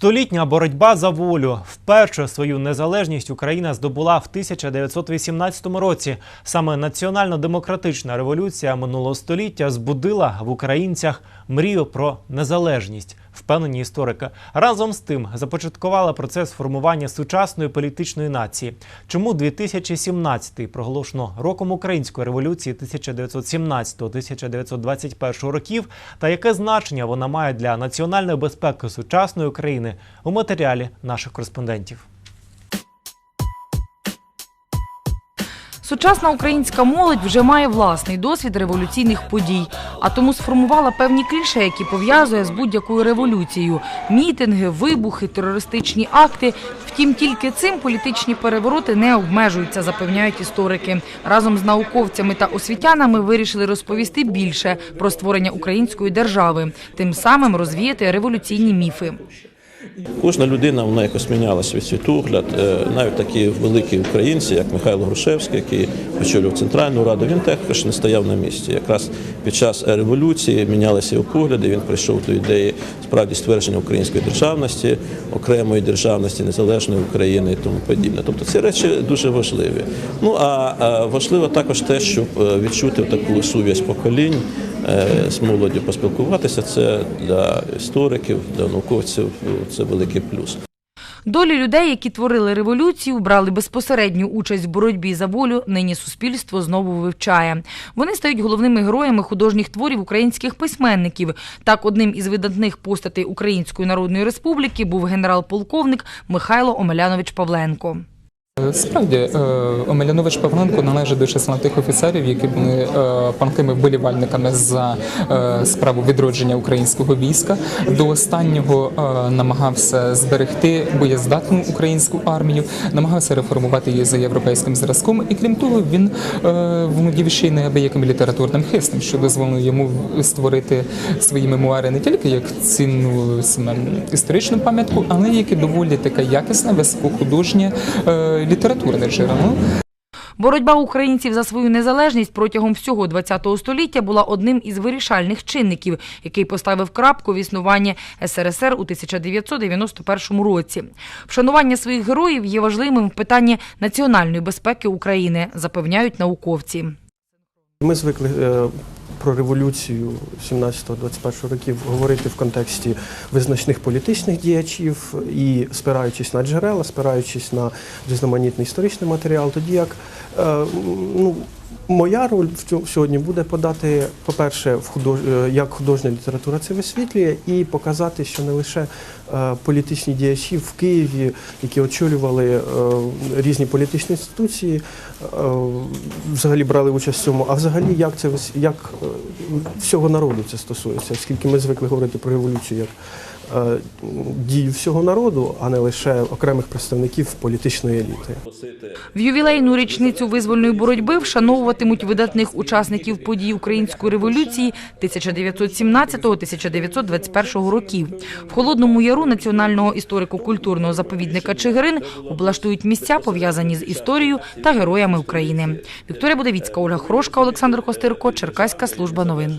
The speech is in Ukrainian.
Столітня боротьба за волю. Вперше свою незалежність Україна здобула в 1918 році. Саме національно-демократична революція минулого століття збудила в українцях мрію про незалежність, впевнені історики. Разом з тим започаткувала процес формування сучасної політичної нації. Чому 2017 проголошено роком української революції 1917-1921 років, та яке значення вона має для національної безпеки сучасної України у матеріалі наших кореспондентів. Сучасна українська молодь вже має власний досвід революційних подій, а тому сформувала певні кліше, які пов'язує з будь-якою революцією: мітинги, вибухи, терористичні акти. Втім, тільки цим політичні перевороти не обмежуються, запевняють історики. Разом з науковцями та освітянами вирішили розповісти більше про створення української держави, тим самим розвіяти революційні міфи. Кожна людина вона якось міняла свій світогляд. Е, Навіть такі великі українці, як Михайло Грушевський, який очолював Центральну Раду, він також не стояв на місці. Якраз під час революції мінялися його погляди. Він прийшов до ідеї справді ствердження української державності, окремої державності, незалежної України і тому подібне. Тобто ці речі дуже важливі. Ну а важливо також те, щоб е, відчути таку сув'язь поколінь е, з молоддю поспілкуватися. Це для істориків, для науковців це великий плюс. Долі людей, які творили революцію, брали безпосередню участь в боротьбі за волю. Нині суспільство знову вивчає. Вони стають головними героями художніх творів українських письменників. Так, одним із видатних постатей Української Народної Республіки був генерал-полковник Михайло Омелянович Павленко. Справді, е, Омелянович Павленко належить до числа тих офіцерів, які були е, панкими вболівальниками за е, справу відродження українського війська. До останнього е, намагався зберегти боєздатну українську армію, намагався реформувати її за європейським зразком. І крім того, він е, володів ще й неабияким літературним хистом, що дозволило йому створити свої мемуари не тільки як цінну історичну пам'ятку, але як і доволі таке якісне, високохудожнє е, літературне джерело. Боротьба українців за свою незалежність протягом всього ХХ століття була одним із вирішальних чинників, який поставив крапку в існуванні СРСР у 1991 році. Вшанування своїх героїв є важливим в питанні національної безпеки України, запевняють науковці. Ми звикли е, про революцію 17-21 років говорити в контексті визначних політичних діячів і спираючись на джерела, спираючись на різноманітний історичний матеріал, тоді як е, ну, моя роль в цьому сьогодні буде подати, по-перше, е, як художня література це висвітлює, і показати, що не лише е, політичні діячі в Києві, які очолювали е, різні політичні інституції, взагалі брали участь в цьому, а взагалі як це як всього народу це стосується, оскільки ми звикли говорити про революцію як е, дію всього народу, а не лише окремих представників політичної еліти. В ювілейну річницю визвольної боротьби вшановуватимуть видатних учасників подій української революції 1917-1921 років. В Холодному Яру національного історико-культурного заповідника Чигирин облаштують місця, пов'язані з історією та героями України. Вікторія Будовіцька, Ольга Хрошка, Олександр Костирко, Черкаська служба новин.